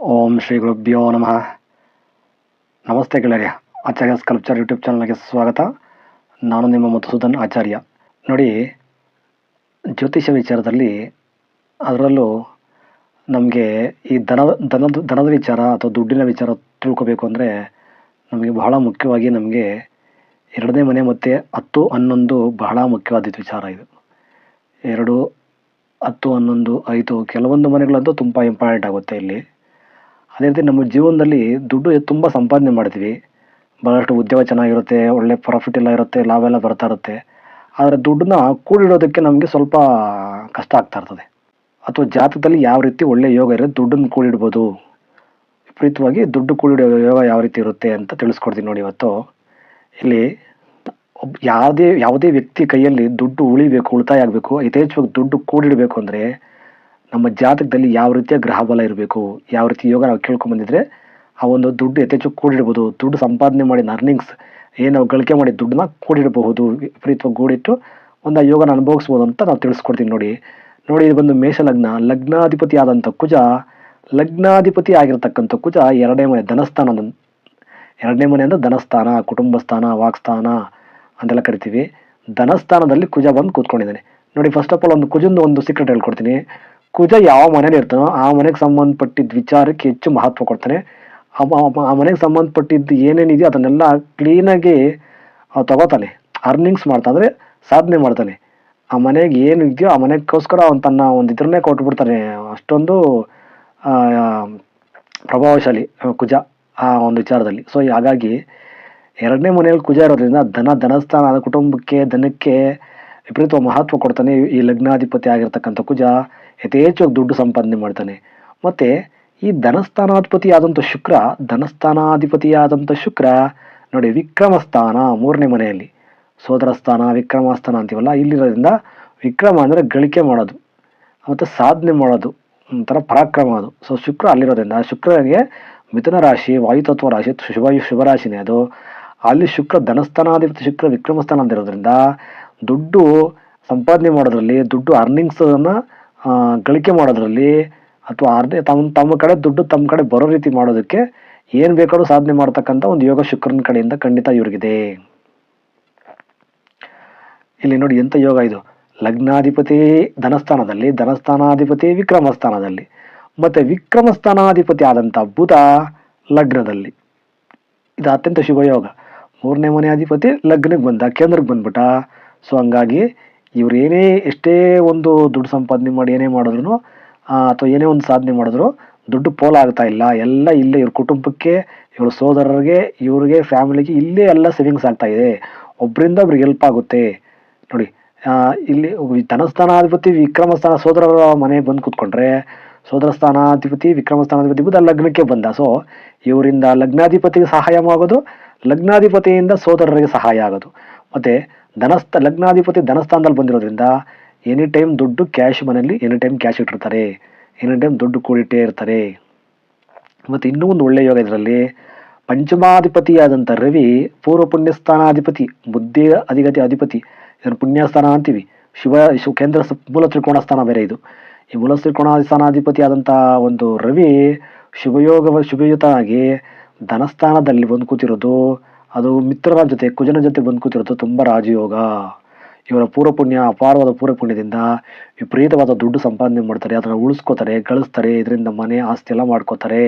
ಓಂ ಶ್ರೀ ಗುರುಭ್ಯೋ ನಮಃ. ನಮಸ್ತೆ ಗೆಳೆಯ ಆಚಾರ್ಯ ಸ್ಕಲ್ಪ್ಚರ್ ಯೂಟ್ಯೂಬ್ ಚಾನಲ್ಗೆ ಸ್ವಾಗತ. ನಾನು ನಿಮ್ಮ ಮಧುಸೂದನ್ ಆಚಾರ್ಯ. ನೋಡಿ, ಜ್ಯೋತಿಷ್ಯ ವಿಚಾರದಲ್ಲಿ ಅದರಲ್ಲೂ ನಮಗೆ ಈ ದನ ದನದ ದನದ ವಿಚಾರ ಅಥವಾ ದುಡ್ಡಿನ ವಿಚಾರ ತಿಳ್ಕೋಬೇಕು ಅಂದರೆ ನಮಗೆ ಬಹಳ ಮುಖ್ಯವಾಗಿ ನಮಗೆ ಎರಡನೇ ಮನೆ ಮತ್ತು ಹತ್ತು ಹನ್ನೊಂದು ಬಹಳ ಮುಖ್ಯವಾದ ವಿಚಾರ ಇದು. ಎರಡು, ಹತ್ತು ಹನ್ನೊಂದು, ಐದು, ಕೆಲವೊಂದು ಮನೆಗಳಂತೂ ತುಂಬ ಇಂಪಾರ್ಟೆಂಟ್ ಆಗುತ್ತೆ ಇಲ್ಲಿ. ಅದೇ ರೀತಿ ನಮ್ಮ ಜೀವನದಲ್ಲಿ ದುಡ್ಡು ತುಂಬ ಸಂಪಾದನೆ ಮಾಡ್ತೀವಿ. ಭಾಳಷ್ಟು ಉದ್ಯೋಗ ಚೆನ್ನಾಗಿರುತ್ತೆ, ಒಳ್ಳೆ ಪ್ರಾಫಿಟ್ ಎಲ್ಲ ಇರುತ್ತೆ, ಲಾಭ ಎಲ್ಲ ಬರ್ತಾ ಇರುತ್ತೆ. ಆದರೆ ದುಡ್ಡನ್ನ ಕೂಡಿಡೋದಕ್ಕೆ ನಮಗೆ ಸ್ವಲ್ಪ ಕಷ್ಟ ಆಗ್ತಾ ಇರ್ತದೆ. ಅಥವಾ ಜಾತಕದಲ್ಲಿ ಯಾವ ರೀತಿ ಒಳ್ಳೆ ಯೋಗ ಇರುತ್ತೆ, ದುಡ್ಡನ್ನು ಕೂಡಿಡ್ಬೋದು. ವಿಪರೀತವಾಗಿ ದುಡ್ಡು ಕೂಡಿಡೋ ಯೋಗ ಯಾವ ರೀತಿ ಇರುತ್ತೆ ಅಂತ ತಿಳಿಸ್ಕೊಡ್ತೀನಿ ನೋಡಿ ಇವತ್ತು. ಇಲ್ಲಿ ಒಬ್ಬ ಯಾವುದೇ ಯಾವುದೇ ವ್ಯಕ್ತಿ ಕೈಯಲ್ಲಿ ದುಡ್ಡು ಉಳಿಬೇಕು, ಉಳಿತಾಯ ಆಗಬೇಕು, ಯಥೇಚ್ಛವಾಗಿ ದುಡ್ಡು ಕೂಡಿಡಬೇಕು ಅಂದರೆ ನಮ್ಮ ಜಾತಕದಲ್ಲಿ ಯಾವ ರೀತಿಯ ಗ್ರಹ ಬಲ ಇರಬೇಕು, ಯಾವ ರೀತಿ ಯೋಗ ನಾವು ಕೇಳ್ಕೊಂಬಂದಿದ್ರೆ ಆ ಒಂದು ದುಡ್ಡು ಯಥೇಚ್ಛ ಕೂಡಿಡ್ಬೋದು ದುಡ್ಡು ಸಂಪಾದನೆ ಮಾಡಿದ ಅರ್ನಿಂಗ್ಸ್ ಏನು ನಾವು ಗಳಿಕೆ ಮಾಡಿ ದುಡ್ಡನ್ನ ಕೂಡಿಡಬಹುದು ವಿಪರೀತವಾಗಿ ಕೂಡಿಟ್ಟು ಒಂದು ಆ ಯೋಗನ ಅನುಭವಿಸ್ಬೋದು ಅಂತ ನಾವು ತಿಳಿಸ್ಕೊಡ್ತೀನಿ ನೋಡಿ. ನೋಡಿ, ಇದು ಬಂದು ಮೇಷ ಲಗ್ನ. ಲಗ್ನಾಧಿಪತಿ ಆದಂಥ ಕುಜ, ಲಗ್ನಾಧಿಪತಿ ಆಗಿರತಕ್ಕಂಥ ಕುಜ ಎರಡನೇ ಮನೆ ಧನಸ್ಥಾನ ಎರಡನೇ ಮನೆ ಅಂದರೆ ಧನಸ್ಥಾನ ಕುಟುಂಬ ಸ್ಥಾನ ವಾಕ್ಸ್ಥಾನ ಅಂತೆಲ್ಲ ಕರಿತೀವಿ. ಧನಸ್ಥಾನದಲ್ಲಿ ಕುಜ ಬಂದು ಕೂತ್ಕೊಂಡಿದ್ದಾನೆ. ನೋಡಿ ಫಸ್ಟ್ ಆಫ್ ಆಲ್ ಒಂದು ಕುಜಂದು ಒಂದು ಸೀಕ್ರೆಟ್ ಹೇಳ್ಕೊಡ್ತೀನಿ. ಕುಜ ಯಾವ ಮನೇಲಿ ಇರ್ತಾನೋ ಆ ಮನೆಗೆ ಸಂಬಂಧಪಟ್ಟಿದ್ದ ವಿಚಾರಕ್ಕೆ ಹೆಚ್ಚು ಮಹತ್ವ ಕೊಡ್ತಾನೆ. ಆ ಮನೆಗೆ ಸಂಬಂಧಪಟ್ಟಿದ್ದು ಏನೇನಿದೆಯೋ ಅದನ್ನೆಲ್ಲ ಕ್ಲೀನಾಗಿ ತಗೋತಾನೆ. ಅರ್ನಿಂಗ್ಸ್ ಮಾಡ್ತಾ ಅಂದರೆ ಸಾಧನೆ ಮಾಡ್ತಾನೆ. ಆ ಮನೆಗೆ ಏನು ಇದೆಯೋ ಆ ಮನೆಗೋಸ್ಕರ ಅವನು ತನ್ನ ಒಂದು ಇದ್ರನ್ನೇ ಕೊಟ್ಬಿಡ್ತಾನೆ. ಅಷ್ಟೊಂದು ಪ್ರಭಾವಶಾಲಿ ಕುಜ ಆ ಒಂದು ವಿಚಾರದಲ್ಲಿ. ಸೊ ಹಾಗಾಗಿ ಎರಡನೇ ಮನೆಯಲ್ಲಿ ಕುಜ ಇರೋದ್ರಿಂದ ಧನ, ಧನಸ್ಥಾನ, ಕುಟುಂಬಕ್ಕೆ, ಧನಕ್ಕೆ ವಿಪರೀತ ಮಹತ್ವ ಕೊಡ್ತಾನೆ ಈ ಲಗ್ನಾಧಿಪತಿ ಆಗಿರ್ತಕ್ಕಂಥ ಕುಜ. ಯಥೇಚ್ಛವಾಗಿ ದುಡ್ಡು ಸಂಪಾದನೆ ಮಾಡ್ತಾನೆ. ಮತ್ತೆ ಈ ಧನಸ್ಥಾನಾಧಿಪತಿ ಆದಂಥ ಶುಕ್ರ, ಧನಸ್ಥಾನಾಧಿಪತಿಯಾದಂಥ ಶುಕ್ರ ನೋಡಿ ವಿಕ್ರಮ ಸ್ಥಾನ ಮೂರನೇ ಮನೆಯಲ್ಲಿ. ಸೋದರ ಸ್ಥಾನ ವಿಕ್ರಮ ಸ್ಥಾನ ಅಂತೀವಲ್ಲ, ಇಲ್ಲಿರೋದ್ರಿಂದ ವಿಕ್ರಮ ಅಂದರೆ ಗಳಿಕೆ ಮಾಡೋದು, ಮತ್ತು ಸಾಧನೆ ಮಾಡೋದು, ಒಂಥರ ಪರಾಕ್ರಮ ಅದು. ಸೊ ಶುಕ್ರ ಅಲ್ಲಿರೋದ್ರಿಂದ, ಶುಕ್ರನಿಗೆ ಮಿಥುನ ರಾಶಿ, ವಾಯುತತ್ವ ರಾಶಿ, ಶುಭ ಶುಭ ರಾಶಿನೇ ಅದು. ಅಲ್ಲಿ ಶುಕ್ರ ಧನಸ್ಥಾನಾಧಿಪತಿ, ಶುಕ್ರ ವಿಕ್ರಮ ಸ್ಥಾನ ಅಂತ ಇರೋದ್ರಿಂದ ದುಡ್ಡು ಸಂಪಾದನೆ ಮಾಡೋದ್ರಲ್ಲಿ, ದುಡ್ಡು ಅರ್ನಿಂಗ್ಸನ್ನು ಗಳಿಕೆ ಮಾಡೋದ್ರಲ್ಲಿ ಅಥವಾ ಅರ್ಧ ತಮ್ಮ ತಮ್ಮ ಕಡೆ ದುಡ್ಡು ತಮ್ಮ ಕಡೆ ಬರೋ ರೀತಿ ಮಾಡೋದಕ್ಕೆ ಏನು ಬೇಕಾದ್ರೂ ಸಾಧನೆ ಮಾಡ್ತಕ್ಕಂಥ ಒಂದು ಯೋಗ ಶುಕ್ರನ ಕಡೆಯಿಂದ ಖಂಡಿತ ಇವ್ರಿಗಿದೆ. ಇಲ್ಲಿ ನೋಡಿ ಎಂಥ ಯೋಗ ಇದು? ಲಗ್ನಾಧಿಪತಿ ಧನಸ್ಥಾನದಲ್ಲಿ, ಧನಸ್ಥಾನಾಧಿಪತಿ ವಿಕ್ರಮ ಸ್ಥಾನದಲ್ಲಿ ಮತ್ತು ವಿಕ್ರಮ ಸ್ಥಾನಾಧಿಪತಿ ಆದಂಥ ಬುಧ ಲಗ್ನದಲ್ಲಿ. ಇದು ಅತ್ಯಂತ ಶುಭ ಯೋಗ. ಮೂರನೇ ಮನೆ ಅಧಿಪತಿ ಲಗ್ನಕ್ಕೆ ಬಂದ, ಕೇಂದ್ರಕ್ಕೆ ಬಂದ್ಬಿಟ್ಟ. ಸೊ ಹಂಗಾಗಿ ಇವ್ರು ಏನೇ ಎಷ್ಟೇ ಒಂದು ದುಡ್ಡು ಸಂಪಾದನೆ ಮಾಡಿ ಏನೇ ಮಾಡಿದ್ರು ಅಥವಾ ಏನೇ ಒಂದು ಸಾಧನೆ ಮಾಡಿದ್ರು ದುಡ್ಡು ಪೋಲ ಆಗ್ತಾ ಇಲ್ಲ. ಎಲ್ಲ ಇಲ್ಲೇ ಇವ್ರ ಕುಟುಂಬಕ್ಕೆ, ಇವ್ರ ಸೋದರರಿಗೆ, ಇವ್ರಿಗೆ, ಫ್ಯಾಮಿಲಿಗೆ ಇಲ್ಲೇ ಎಲ್ಲ ಸೇವಿಂಗ್ಸ್ ಆಗ್ತಾ ಇದೆ. ಒಬ್ಬರಿಂದ ಒಬ್ರಿಗೆ ಹೆಲ್ಪ್ ಆಗುತ್ತೆ. ನೋಡಿ ಇಲ್ಲಿ ಧನಸ್ಥಾನಾಧಿಪತಿ ವಿಕ್ರಮ ಸ್ಥಾನ ಸೋದರರ ಮನೆ ಬಂದು ಕೂತ್ಕೊಂಡ್ರೆ ಸೋದರ ಸ್ಥಾನಾಧಿಪತಿ ವಿಕ್ರಮ ಸ್ಥಾನಾಧಿಪತಿ ಬಂದು ಲಗ್ನಕ್ಕೆ ಬಂದ. ಸೊ ಇವರಿಂದ ಲಗ್ನಾಧಿಪತಿಗೆ ಸಹಾಯ ಆಗೋದು, ಲಗ್ನಾಧಿಪತಿಯಿಂದ ಸೋದರರಿಗೆ ಸಹಾಯ ಆಗೋದು. ಮತ್ತೆ ಧನಸ್ಥ ಲಗ್ನಾಧಿಪತಿ ಧನಸ್ಥಾನದಲ್ಲಿ ಬಂದಿರೋದ್ರಿಂದ ಎನಿ ಟೈಮ್ ದುಡ್ಡು ಕ್ಯಾಶ್ ಮನೆಯಲ್ಲಿ ಎನಿ ಟೈಮ್ ಕ್ಯಾಶ್ ಇಟ್ಟಿರ್ತಾರೆ. ಎನಿ ಟೈಮ್ ದುಡ್ಡು ಕೂಡಿಟ್ಟೇ ಇರ್ತಾರೆ. ಮತ್ತು ಇನ್ನೂ ಒಂದು ಒಳ್ಳೆಯ ಯೋಗ ಇದರಲ್ಲಿ ಪಂಚಮಾಧಿಪತಿಯಾದಂಥ ರವಿ ಪೂರ್ವ ಪುಣ್ಯಸ್ಥಾನಾಧಿಪತಿ, ಬುದ್ಧಿ ಅಧಿಗತಿ ಅಧಿಪತಿ, ಇದನ್ನು ಪುಣ್ಯಸ್ಥಾನ ಅಂತೀವಿ. ಶಿವ ಶಿವ ಕೇಂದ್ರ ಮೂಲ ತ್ರಿಕೋಣ ಸ್ಥಾನ ಬೇರೆ ಇದು. ಈ ಮೂಲ ತ್ರಿಕೋಣ ಸ್ಥಾನಾಧಿಪತಿ ಆದಂಥ ಒಂದು ರವಿ ಶುಭಯೋಗ ಶುಭಯುತನಾಗಿ ಧನಸ್ಥಾನದಲ್ಲಿ ಬಂದು ಕೂತಿರೋದು ಅದು ಮಿತ್ರರ ಜೊತೆ, ಕುಜನ ಜೊತೆ ಬಂದು ಕೂತಿರೋದು ತುಂಬ ರಾಜಯೋಗ. ಇವರ ಪೂರ್ವ ಪುಣ್ಯ ಅಪಾರವಾದ ಪೂರ್ವ ಪುಣ್ಯದಿಂದ ವಿಪರೀತವಾದ ದುಡ್ಡು ಸಂಪಾದನೆ ಮಾಡ್ತಾರೆ, ಅದನ್ನು ಉಳಿಸ್ಕೋತಾರೆ, ಗಳಿಸ್ತಾರೆ, ಇದರಿಂದ ಮನೆ ಆಸ್ತಿ ಎಲ್ಲ ಮಾಡ್ಕೋತಾರೆ,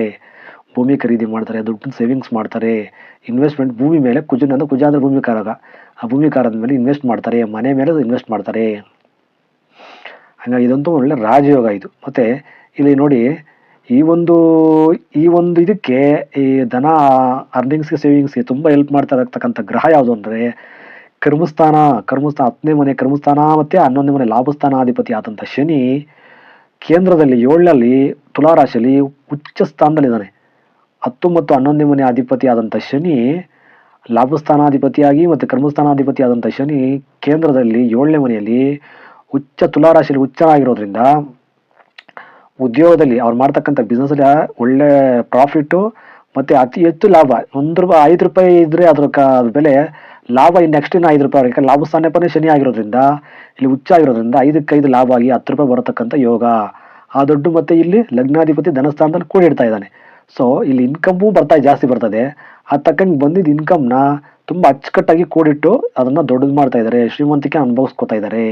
ಭೂಮಿ ಖರೀದಿ ಮಾಡ್ತಾರೆ, ದುಡ್ಡನ್ನ ಸೇವಿಂಗ್ಸ್ ಮಾಡ್ತಾರೆ ಇನ್ವೆಸ್ಟ್ಮೆಂಟ್ ಭೂಮಿ ಮೇಲೆ ಕುಜನ ಕುಜ ಅಂದರೆ ಭೂಮಿ ಕಾರಕ ಆ ಭೂಮಿ ಕಾರದ ಮೇಲೆ ಇನ್ವೆಸ್ಟ್ ಮಾಡ್ತಾರೆ, ಮನೆ ಮೇಲೆ ಇನ್ವೆಸ್ಟ್ ಮಾಡ್ತಾರೆ. ಹಾಗಾಗಿ ಇದಂತೂ ಒಳ್ಳೆ ರಾಜಯೋಗ ಇದು. ಮತ್ತೆ ಇಲ್ಲಿ ನೋಡಿ ಈ ಒಂದು ಈ ಒಂದು ಇದಕ್ಕೆ ಈ ಧನ ಅರ್ನಿಂಗ್ಸ್ಗೆ ಸೇವಿಂಗ್ಸ್ಗೆ ತುಂಬ ಹೆಲ್ಪ್ ಮಾಡ್ತಾ ಇರತಕ್ಕಂಥ ಗ್ರಹ ಯಾವುದು ಅಂದರೆ, ಕರ್ಮಸ್ಥಾನ ಕರ್ಮಸ್ಥಾನ ಹತ್ತನೇ ಮನೆ ಕರ್ಮಸ್ಥಾನ ಮತ್ತು ಹನ್ನೊಂದನೇ ಮನೆ ಲಾಭಸ್ಥಾನಾಧಿಪತಿ ಆದಂಥ ಶನಿ ಕೇಂದ್ರದಲ್ಲಿ ಏಳರಲ್ಲಿ ತುಲಾರಾಶಿಯಲ್ಲಿ ಉಚ್ಚ ಸ್ಥಾನದಲ್ಲಿದ್ದಾನೆ. ಹತ್ತು ಮತ್ತು ಹನ್ನೊಂದನೇ ಮನೆ ಅಧಿಪತಿ ಆದಂಥ ಶನಿ ಲಾಭಸ್ಥಾನಾಧಿಪತಿಯಾಗಿ ಮತ್ತು ಕರ್ಮಸ್ಥಾನಾಧಿಪತಿ ಆದಂಥ ಶನಿ ಕೇಂದ್ರದಲ್ಲಿ ಏಳನೇ ಮನೆಯಲ್ಲಿ ಉಚ್ಚ ತುಲಾರಾಶಿಯಲ್ಲಿ ಉಚ್ಚನಾಗಿರೋದ್ರಿಂದ ಉದ್ಯೋಗದಲ್ಲಿ ಅವ್ರು ಮಾಡ್ತಕ್ಕಂಥ ಬಿಸ್ನೆಸ್ಸಲ್ಲಿ ಒಳ್ಳೆ ಪ್ರಾಫಿಟ್ಟು ಮತ್ತು ಅತಿ ಹೆಚ್ಚು ಲಾಭ. ಒಂದು ರೂಪಾಯಿ ಐದು ರೂಪಾಯಿ ಇದ್ದರೆ ಅದ್ರ ಕ ಬೆಲೆ ಲಾಭ ಇನ್ನು ನೆಕ್ಸ್ಟ್ ಇನ್ನು ಐದು ರೂಪಾಯಿ ಅವ್ರಿಗೆ ಲಾಭ ಸ್ಥಾನಪನೇ ಶನಿ ಆಗಿರೋದ್ರಿಂದ, ಇಲ್ಲಿ ಹುಚ್ಚ ಆಗಿರೋದ್ರಿಂದ ಐದಕ್ಕೆ ಲಾಭ ಆಗಿ ಹತ್ತು ರೂಪಾಯಿ ಬರತಕ್ಕಂಥ ಯೋಗ. ಆ ದುಡ್ಡು ಮತ್ತೆ ಇಲ್ಲಿ ಲಗ್ನಾಧಿಪತಿ ಧನಸ್ಥಾನದಲ್ಲಿ ಕೂಡಿಡ್ತಾ ಇದ್ದಾನೆ. ಸೊ ಇಲ್ಲಿ ಇನ್ಕಮ್ಮು ಬರ್ತಾ ಜಾಸ್ತಿ ಬರ್ತದೆ. ಆ ತಕ್ಕಂಗೆ ಬಂದಿದ್ದ ಇನ್ಕಮ್ನ ತುಂಬ ಅಚ್ಚುಕಟ್ಟಾಗಿ ಕೂಡಿಟ್ಟು ಅದನ್ನು ದೊಡ್ಡದು ಮಾಡ್ತಾ ಇದ್ದಾರೆ. ಶ್ರೀಮಂತಿಕೆ ಅನುಭವಿಸ್ಕೊತಾ ಇದ್ದಾರೆ.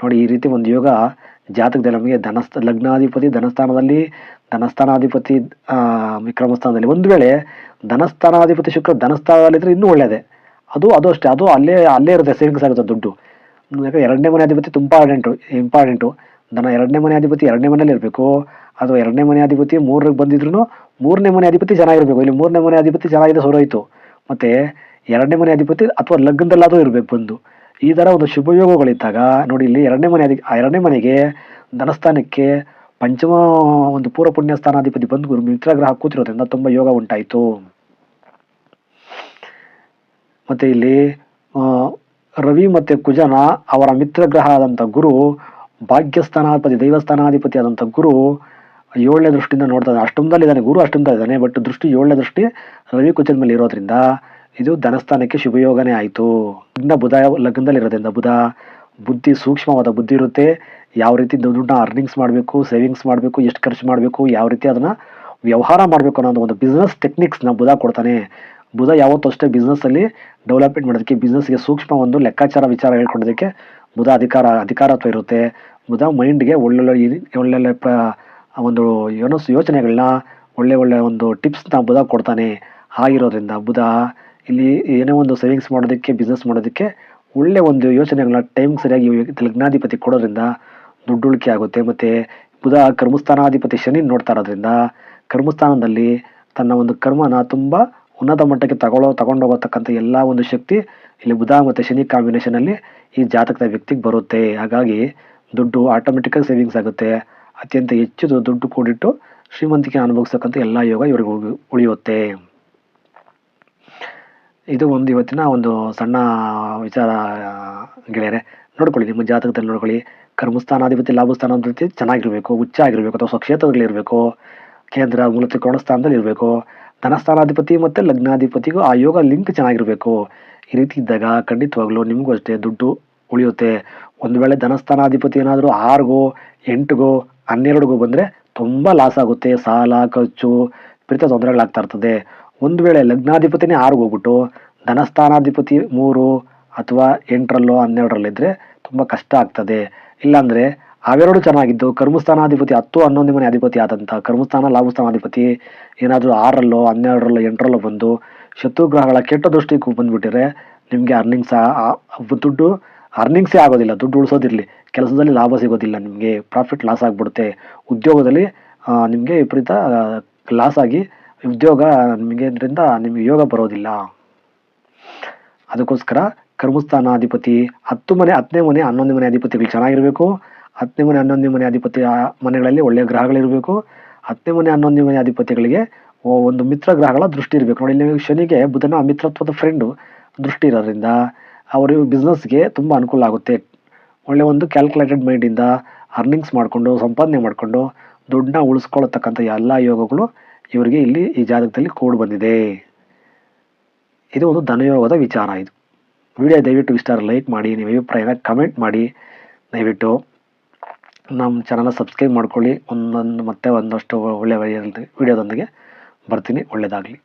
ನೋಡಿ ಈ ರೀತಿ ಒಂದು ಯೋಗ ಜಾತಕದಲ್ಲಿ ನಮಗೆ ಧನಸ್ಥ, ಲಗ್ನಾಧಿಪತಿ ಧನಸ್ಥಾನದಲ್ಲಿ, ಧನಸ್ಥಾನಾಧಿಪತಿ ವಿಕ್ರಮಸ್ಥಾನದಲ್ಲಿ. ಒಂದು ವೇಳೆ ಧನಸ್ಥಾನಾಧಿಪತಿ ಶುಕ್ರ ಧನಸ್ಥಾನದಲ್ಲಿದ್ದರೆ ಇನ್ನೂ ಒಳ್ಳೆಯದೇ ಅದು ಅದು ಅಷ್ಟೇ. ಅದು ಅಲ್ಲೇ ಅಲ್ಲೇ ಇರುತ್ತೆ ಸೇವಿಂಗ್ಸ್ ಆಗುತ್ತೆ ದುಡ್ಡು. ಯಾಕಂದ್ರೆ ಎರಡನೇ ಮನೆ ಅಧಿಪತಿ ತುಂಬ ಇಂಪಾರ್ಟೆಂಟು ಇಂಪಾರ್ಟೆಂಟು ದನ ಎರಡನೇ ಮನೆ ಅಧಿಪತಿ ಎರಡನೇ ಮನೇಲಿ ಇರಬೇಕು. ಅಥವಾ ಎರಡನೇ ಮನೆ ಅಧಿಪತಿ ಮೂರಕ್ಕೆ ಬಂದಿದ್ರು ಮೂರನೇ ಮನೆ ಅಧಿಪತಿ ಚೆನ್ನಾಗಿರಬೇಕು. ಇಲ್ಲಿ ಮೂರನೇ ಮನೆ ಅಧಿಪತಿ ಚೆನ್ನಾಗಿದೆ ಸೋರೋಯ್ತು ಮತ್ತೆ ಎರಡನೇ ಮನೆ ಅಧಿಪತಿ ಅಥವಾ ಲಗ್ನದಲ್ಲಾದರೂ ಇರಬೇಕು ಬಂದು. ಈ ಥರ ಒಂದು ಶುಭಯೋಗಗಳಿದ್ದಾಗ ನೋಡಿ ಇಲ್ಲಿ ಎರಡನೇ ಮನೆ ಅದಕ್ಕೆ ಎರಡನೇ ಮನೆಗೆ ಧನಸ್ಥಾನಕ್ಕೆ ಪಂಚಮ ಒಂದು ಪೂರ್ವ ಪುಣ್ಯ ಸ್ಥಾನಾಧಿಪತಿ ಬಂದು ಗುರು ಮಿತ್ರಗ್ರಹ ಕೂತಿರೋದ್ರಿಂದ ತುಂಬ ಯೋಗ ಉಂಟಾಯಿತು. ಮತ್ತೆ ಇಲ್ಲಿ ರವಿ ಮತ್ತೆ ಕುಜನ ಅವರ ಮಿತ್ರ ಗ್ರಹ ಆದಂಥ ಗುರು, ಭಾಗ್ಯಸ್ಥಾನಾಧಿಪತಿ ದೈವಸ್ಥಾನಾಧಿಪತಿ ಆದಂಥ ಗುರು ಏಳನೇ ದೃಷ್ಟಿಯಿಂದ ನೋಡ್ತಾ ಇದ್ದಾನೆ ಅಷ್ಟೊಂದಲ್ಲಿದ್ದಾನೆ ಗುರು, ಅಷ್ಟೊಂದಲ್ಲಿದ್ದಾನೆ, ಬಟ್ ದೃಷ್ಟಿ ಏಳನೇ ದೃಷ್ಟಿ ರವಿ ಕುಜನ ಮೇಲೆ ಇರೋದ್ರಿಂದ ಇದು ಧನಸ್ಥಾನಕ್ಕೆ ಶುಭಯೋಗನೇ ಆಯಿತು. ಇನ್ನು ಬುಧ ಲಗ್ನದಲ್ಲಿ ಇರೋದ್ರಿಂದ ಬುಧ ಬುದ್ಧಿ ಸೂಕ್ಷ್ಮವಾದ ಬುದ್ಧಿ ಇರುತ್ತೆ. ಯಾವ ರೀತಿ ದುಡ್ಡನ್ನ ಅರ್ನಿಂಗ್ಸ್ ಮಾಡಬೇಕು ಸೇವಿಂಗ್ಸ್ ಮಾಡಬೇಕು, ಎಷ್ಟು ಖರ್ಚು ಮಾಡಬೇಕು, ಯಾವ ರೀತಿ ಅದನ್ನು ವ್ಯವಹಾರ ಮಾಡಬೇಕು ಅನ್ನೋ ಒಂದು ಬಿಸ್ನೆಸ್ ಟೆಕ್ನಿಕ್ಸ್ನ ಬುಧ ಕೊಡ್ತಾನೆ. ಬುಧ ಯಾವತ್ತೂ ಅಷ್ಟೇ ಬಿಸ್ನೆಸ್ಸಲ್ಲಿ ಡೆವಲಪ್ಮೆಂಟ್ ಮಾಡೋದಕ್ಕೆ ಬಿಸ್ನೆಸ್ಗೆ ಸೂಕ್ಷ್ಮ ಒಂದು ಲೆಕ್ಕಾಚಾರ ವಿಚಾರ ಹೇಳ್ಕೊಡೋದಕ್ಕೆ ಬುಧ ಅಧಿಕಾರ, ಅಧಿಕಾರತ್ವ ಇರುತ್ತೆ. ಬುಧ ಮೈಂಡ್ಗೆ ಒಳ್ಳೊಳ್ಳೆ ಒಳ್ಳೊಳ್ಳೆ ಪ್ರ ಒಂದು ಏನೋ ಯೋಚನೆಗಳನ್ನ ಒಳ್ಳೆ ಒಳ್ಳೆ ಒಂದು ಟಿಪ್ಸ್ನ ಬುಧ ಕೊಡ್ತಾನೆ. ಹಾಗಿರೋದ್ರಿಂದ ಬುಧ ಇಲ್ಲಿ ಏನೇ ಒಂದು ಸೇವಿಂಗ್ಸ್ ಮಾಡೋದಕ್ಕೆ ಬಿಸ್ನೆಸ್ ಮಾಡೋದಕ್ಕೆ ಒಳ್ಳೆ ಒಂದು ಯೋಚನೆಗಳನ್ನ ಟೈಮ್ ಸರಿಯಾಗಿ ಲಗ್ನಾಧಿಪತಿ ಕೊಡೋದ್ರಿಂದ ದುಡ್ಡು ಉಳಿಕೆ ಆಗುತ್ತೆ. ಮತ್ತು ಬುಧ ಕರ್ಮಸ್ಥಾನಾಧಿಪತಿ ಶನಿ ನೋಡ್ತಾ ಇರೋದ್ರಿಂದ ಕರ್ಮಸ್ಥಾನದಲ್ಲಿ ತನ್ನ ಒಂದು ಕರ್ಮನ ತುಂಬ ಉನ್ನತ ಮಟ್ಟಕ್ಕೆ ತಗೊಳ್ಳೋ ತಗೊಂಡೋಗತಕ್ಕಂಥ ಎಲ್ಲ ಒಂದು ಶಕ್ತಿ ಇಲ್ಲಿ ಬುಧ ಮತ್ತು ಶನಿ ಕಾಂಬಿನೇಷನಲ್ಲಿ ಈ ಜಾತಕದ ವ್ಯಕ್ತಿಗೆ ಬರುತ್ತೆ. ಹಾಗಾಗಿ ದುಡ್ಡು ಆಟೋಮೆಟಿಕ್ಕಾಗಿ ಸೇವಿಂಗ್ಸ್ ಆಗುತ್ತೆ. ಅತ್ಯಂತ ಹೆಚ್ಚು ದುಡ್ಡು ಕೂಡಿಟ್ಟು ಶ್ರೀಮಂತಿಕೆ ಅನುಭವಿಸ್ತಕ್ಕಂಥ ಎಲ್ಲ ಯೋಗ ಇವರಿಗೆ ಉಳಿ- ಉಳಿಯುತ್ತೆ. ಇದು ಒಂದು ಇವತ್ತಿನ ಒಂದು ಸಣ್ಣ ವಿಚಾರ ಗೆಳೆಯರೆ. ನೋಡ್ಕೊಳ್ಳಿ, ನಿಮ್ಮ ಜಾತಕದಲ್ಲಿ ನೋಡ್ಕೊಳ್ಳಿ. ಕರ್ಮಸ್ಥಾನಾಧಿಪತಿ ಲಾಭಸ್ಥಾನಾಧಿಪತಿ ಚೆನ್ನಾಗಿರಬೇಕು ಉಚ್ಚ ಆಗಿರಬೇಕು ಅಥವಾ ಸ್ವಕ್ಷೇತ್ರಗಳಿರಬೇಕು ಕೇಂದ್ರ ಮೂಲ ತ್ರಿಕೋಣ ಸ್ಥಾನದಲ್ಲಿ ಇರಬೇಕು. ಧನಸ್ಥಾನಾಧಿಪತಿ ಮತ್ತು ಲಗ್ನಾಧಿಪತಿಗೂ ಆ ಯೋಗ ಲಿಂಕ್ ಚೆನ್ನಾಗಿರಬೇಕು. ಈ ರೀತಿ ಇದ್ದಾಗ ಖಂಡಿತವಾಗ್ಲೂ ನಿಮಗೂ ಅಷ್ಟೇ ದುಡ್ಡು ಉಳಿಯುತ್ತೆ. ಒಂದು ವೇಳೆ ಧನಸ್ಥಾನಾಧಿಪತಿ ಏನಾದರೂ ಆರಿಗೋ, ಎಂಟುಗೋ, ಹನ್ನೆರಡಿಗೋ ಬಂದರೆ ತುಂಬ ಲಾಸ್ ಆಗುತ್ತೆ. ಸಾಲ, ಖರ್ಚು, ವಿಪರೀತ ತೊಂದರೆಗಳಾಗ್ತಾ ಇರ್ತದೆ. ಒಂದು ವೇಳೆ ಲಗ್ನಾಧಿಪತಿನೇ ಆರಿಗೆ ಹೋಗ್ಬಿಟ್ಟು ಧನಸ್ಥಾನಾಧಿಪತಿ ಮೂರು ಅಥವಾ ಎಂಟರಲ್ಲೋ ಹನ್ನೆರಡರಲ್ಲಿದ್ದರೆ ತುಂಬ ಕಷ್ಟ ಆಗ್ತದೆ. ಇಲ್ಲಾಂದರೆ ಅವೆರಡು ಚೆನ್ನಾಗಿದ್ದು, ಕರ್ಮಸ್ಥಾನಾಧಿಪತಿ ಹತ್ತು, ಹನ್ನೊಂದು ಮನೆ ಅಧಿಪತಿ ಆದಂಥ ಕರ್ಮಸ್ಥಾನ, ಲಾಭಸ್ಥಾನಾಧಿಪತಿ ಏನಾದರೂ ಆರಲ್ಲೋ, ಹನ್ನೆರಡರಲ್ಲೋ, ಎಂಟರಲ್ಲೋ ಬಂದು ಶತ್ರುಗ್ರಹಗಳ ಕೆಟ್ಟ ದೃಷ್ಟಿಗೂ ಬಂದುಬಿಟ್ಟಿದ್ರೆ ನಿಮಗೆ ಅರ್ನಿಂಗ್ಸ್ ದುಡ್ಡು ಅರ್ನಿಂಗ್ಸೇ ಆಗೋದಿಲ್ಲ. ದುಡ್ಡು ಉಳಿಸೋದಿರಲಿ. ಕೆಲಸದಲ್ಲಿ ಲಾಭ ಸಿಗೋದಿಲ್ಲ ನಿಮಗೆ. ಪ್ರಾಫಿಟ್ ಲಾಸ್ ಆಗಿಬಿಡುತ್ತೆ. ಉದ್ಯೋಗದಲ್ಲಿ ನಿಮಗೆ ವಿಪರೀತ ಲಾಸ್ ಆಗಿ ಉದ್ಯೋಗ ನಿಮಗೆ ಇದರಿಂದ ನಿಮಗೆ ಯೋಗ ಬರೋದಿಲ್ಲ. ಅದಕ್ಕೋಸ್ಕರ ಕರ್ಮಸ್ಥಾನಾಧಿಪತಿ ಹತ್ತು ಮನೆ ಹತ್ತನೇ ಮನೆ, ಹನ್ನೊಂದು ಮನೆ ಅಧಿಪತಿಗಳು ಚೆನ್ನಾಗಿರಬೇಕು. ಹತ್ತನೇ ಮನೆ ಹನ್ನೊಂದನೇ ಮನೆ ಅಧಿಪತಿ ಮನೆಗಳಲ್ಲಿ ಒಳ್ಳೆಯ ಗ್ರಹಗಳಿರಬೇಕು. ಹತ್ತನೇ ಮನೆ ಹನ್ನೊಂದನೇ ಮನೆ ಅಧಿಪತಿಗಳಿಗೆ ಒಂದು ಮಿತ್ರ ಗ್ರಹಗಳ ದೃಷ್ಟಿ ಇರಬೇಕು. ನೋಡಿ ಇಲ್ಲಿ ಶನಿಗೆ ಬುಧನ ಮಿತ್ರತ್ವದ ಫ್ರೆಂಡು ದೃಷ್ಟಿ ಇರೋದ್ರಿಂದ ಅವರು ಬಿಸ್ನೆಸ್ಗೆ ತುಂಬ ಅನುಕೂಲ ಆಗುತ್ತೆ. ಒಳ್ಳೆ ಒಂದು ಕ್ಯಾಲ್ಕುಲೇಟೆಡ್ ಮೈಂಡಿಂದ ಅರ್ನಿಂಗ್ಸ್ ಮಾಡಿಕೊಂಡು, ಸಂಪಾದನೆ ಮಾಡಿಕೊಂಡು, ದುಡ್ಡನ್ನ ಉಳಿಸ್ಕೊಳ್ಳತಕ್ಕಂಥ ಎಲ್ಲ ಯೋಗಗಳು ಇವರಿಗೆ ಇಲ್ಲಿ ಈ ಜಾತಕದಲ್ಲಿ ಕೋಡ್ ಬಂದಿದೆ. ಇದು ಒಂದು ಧನಯೋಗದ ವಿಚಾರ ಇದು. ವಿಡಿಯೋ ದಯವಿಟ್ಟು ಇಷ್ಟ ಲೈಕ್ ಮಾಡಿ, ನಿಮ್ಮ ಅಭಿಪ್ರಾಯನ ಕಮೆಂಟ್ ಮಾಡಿ. ದಯವಿಟ್ಟು ನಮ್ಮ ಚಾನಲ್ನ ಸಬ್ಸ್ಕ್ರೈಬ್ ಮಾಡ್ಕೊಳ್ಳಿ. ಒಂದೊಂದು ಮತ್ತೆ ಒಂದಷ್ಟು ಒಳ್ಳೆಯ ವಿಡಿಯೋದೊಂದಿಗೆ ಬರ್ತೀನಿ. ಒಳ್ಳೆಯದಾಗಲಿ